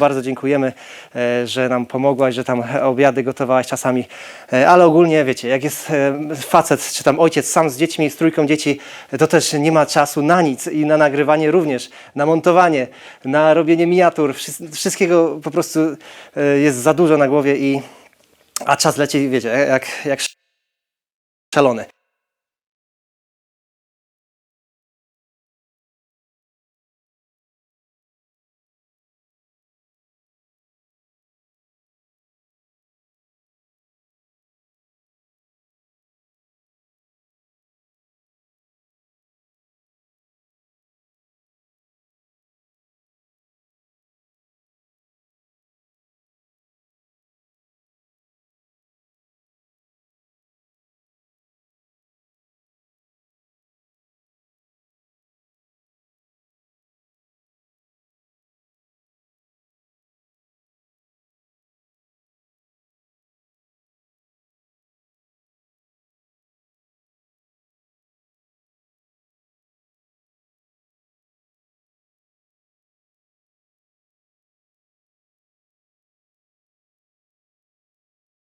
Bardzo dziękujemy, e, że nam pomogłaś, że tam obiady gotowałaś czasami, e, ale ogólnie wiecie, jak jest e, facet, czy tam ojciec sam z dziećmi, z trójką dzieci, to też nie ma czasu na nic i na nagrywanie również, na montowanie, na robienie miniatur, wszystkiego po prostu jest za dużo na głowie i a czas leci, wiecie, jak, jak szalony.